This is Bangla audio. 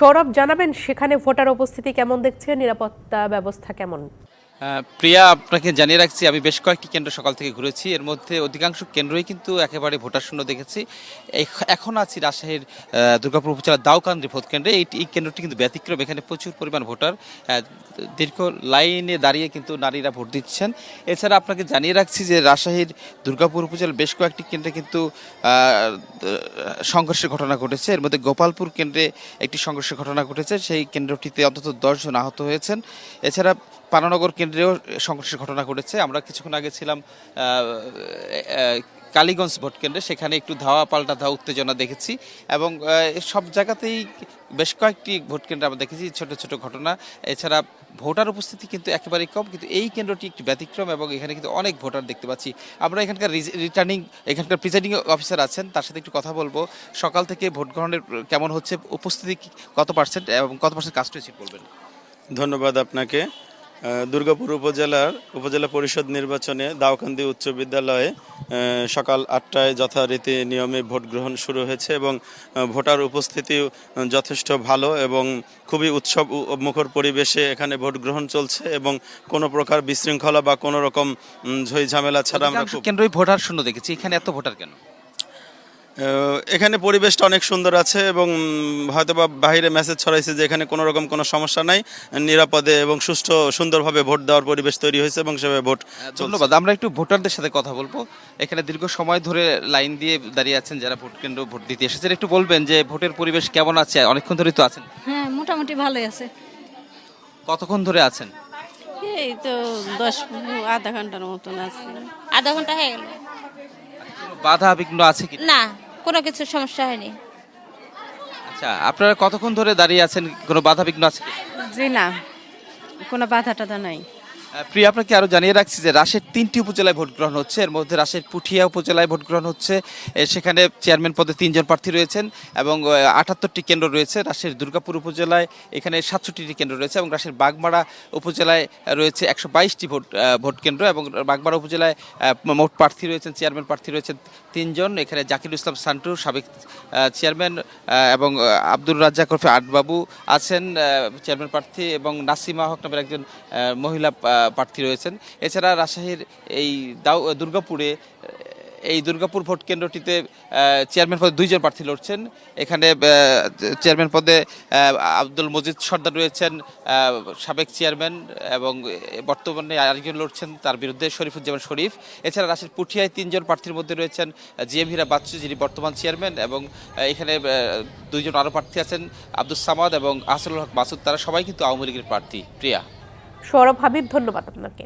সৌরভ জানাবেন সেখানে ভোটার উপস্থিতি কেমন দেখছে নিরাপত্তা ব্যবস্থা কেমন? প্রিয়া, আপনাকে জানিয়ে রাখছি, আমি বেশ কয়েকটি কেন্দ্র সকাল থেকে ঘুরেছি। এর মধ্যে অধিকাংশ কেন্দ্রই কিন্তু একেবারে ভোটার শূন্য দেখেছি। এখ- এখন আছি রাজশাহীর দুর্গাপুর উপজেলার দাউকান্দি ভোট কেন্দ্রে। এই কেন্দ্রটি কিন্তু ব্যতিক্রম। এখানে প্রচুর পরিমাণ ভোটার দীর্ঘ লাইনে দাঁড়িয়ে কিন্তু নারীরা ভোট দিচ্ছেন। এছাড়া আপনাকে জানিয়ে রাখছি যে রাজশাহীর দুর্গাপুর উপজেলার বেশ কয়েকটি কেন্দ্রে কিন্তু সংঘর্ষের ঘটনা ঘটেছে। এর মধ্যে গোপালপুর কেন্দ্রে একটি সংঘর্ষের ঘটনা ঘটেছে। সেই কেন্দ্রটিতে অন্তত দশজন আহত হয়েছেন। এছাড়া পানানগর কেন্দ্রেও সংঘর্ষের ঘটনা ঘটেছে। আমরা কিছুক্ষণ আগে ছিলাম কালীগঞ্জ ভোট কেন্দ্রে। সেখানে একটু ধাওয়া পাল্টা ধাওয়া উত্তেজনা দেখেছি এবং সব জায়গাতেই বেশ কয়েকটি ভোট কেন্দ্রে আমরা দেখেছি ছোট ছোট ঘটনা। এছাড়া ভোটার উপস্থিতি কিন্তু একেবারেই কম, কিন্তু এই কেন্দ্রটি একটি ব্যতিক্রম এবং এখানে কিন্তু অনেক ভোটার দেখতে পাচ্ছি। আমরা এখানকার রিটার্নিং এখানকার প্রিজাইডিং অফিসার আছেন, তার সাথে একটু কথা বলব। সকাল থেকে ভোট গ্রহণের কেমন হচ্ছে, উপস্থিতি কত পার্সেন্ট এবং কত পার্সেন্ট কাস্ট রিসিভ করবেন ধন্যবাদ আপনাকে। দুর্গাপুর উপজেলার উপজেলা পরিষদ নির্বাচনে দাওকান্দি উচ্চ বিদ্যালয়ে সকাল আটটায় যথারীতি নিয়মে ভোট গ্রহণ শুরু হয়েছে এবং ভোটার উপস্থিতি যথেষ্ট ভালো এবং খুবই উৎসব মুখর পরিবেশে এখানে ভোট গ্রহণ চলছে এবং কোনো প্রকার বিশৃঙ্খলা বা কোনো রকম ঝই ঝামেলা ছাড়া আমরা কেন্দ্রই ভোটার শূন্য দেখেছি। এখানে এত ভোটার কেন? এখানে পরিবেশটা অনেক সুন্দর আছে এবং হয়তো বা বাইরে মেসেজ ছড়াইছে যে এখানে কোনো রকম কোনো সমস্যা নাই নিরাপদে এবং সুষ্ঠু সুন্দরভাবে ভোট দেওয়ার পরিবেশ তৈরি হয়েছে এবং সেভাবে ভোট ধন্যবাদ। আমরা একটু ভোটারদের সাথে কথা বলব। এখানে দীর্ঘ সময় ধরে লাইন দিয়ে দাঁড়িয়ে আছেন যারা ভোট কেন্দ্র ভোট দিতে এসেছেন। একটু বলবেন যে ভোটের পরিবেশ কেমন আছে? অনেকক্ষণ ধরেই তো আছেন। হ্যাঁ মোটামুটি ভালোই আছে। কতক্ষণ ধরে আছেন? এই তো দশ আধা ঘণ্টার মতন আছে। আধা ঘণ্টা হয়ে গেল। বাধা বিঘ্ন আছে কি না কোনো কিছু সমস্যা হয়নি। আচ্ছা আপনারা কতক্ষণ ধরে দাঁড়িয়ে আছেন? কোনো বাধা বিঘ্ন আছে কি জি না কোনো বাধা টাধা নাই। প্রিয়, আপনাকে আরও জানিয়ে রাখছি যে রাশের তিনটি উপজেলায় ভোট গ্রহণ হচ্ছে। এর মধ্যে রাশের পুঠিয়া উপজেলায় ভোট গ্রহণ হচ্ছে। সেখানে চেয়ারম্যান পদে তিনজন প্রার্থী রয়েছেন এবং আটাত্তরটি কেন্দ্র রয়েছে। রাশের দুর্গাপুর উপজেলায় এখানে সাতষট্টিটি কেন্দ্র রয়েছে এবং রাশের বাগমারা উপজেলায় রয়েছে একশো বাইশটি ভোট ভোট কেন্দ্র এবং বাগমারা উপজেলায় মোট প্রার্থী রয়েছেন, চেয়ারম্যান প্রার্থী রয়েছেন তিনজন। এখানে জাকির ইসলাম সান্টু সাবেক চেয়ারম্যান এবং আব্দুর রাজ্জাক ওরফে আটবাবু আছেন চেয়ারম্যান প্রার্থী এবং নাসিমা হক নামের একজন মহিলা প্রার্থী রয়েছেন। এছাড়া রাজশাহীর এই দুর্গাপুরে, এই দুর্গাপুর ভোট কেন্দ্রটিতে চেয়ারম্যান পদে দুইজন প্রার্থী লড়ছেন। এখানে চেয়ারম্যান পদে আব্দুল মজিদ সর্দার রয়েছেন সাবেক চেয়ারম্যান এবং বর্তমানে আরেকজন লড়ছেন তার বিরুদ্ধে শরীফুজ্জামান শরীফ। এছাড়া রাশের পুঠিয়ায় তিনজন প্রার্থীর মধ্যে রয়েছেন জি এম হীরা বাচ্চু, যিনি বর্তমান চেয়ারম্যান এবং এখানে দুইজন আরও প্রার্থী আছেন আব্দুল সামাদ এবং আহসানুল হক মাসুদ। তারা সবাই কিন্তু আওয়ামী লীগের প্রার্থী। প্রিয়া? সৌরভ হাবিব ধন্যবাদ আপনাকে।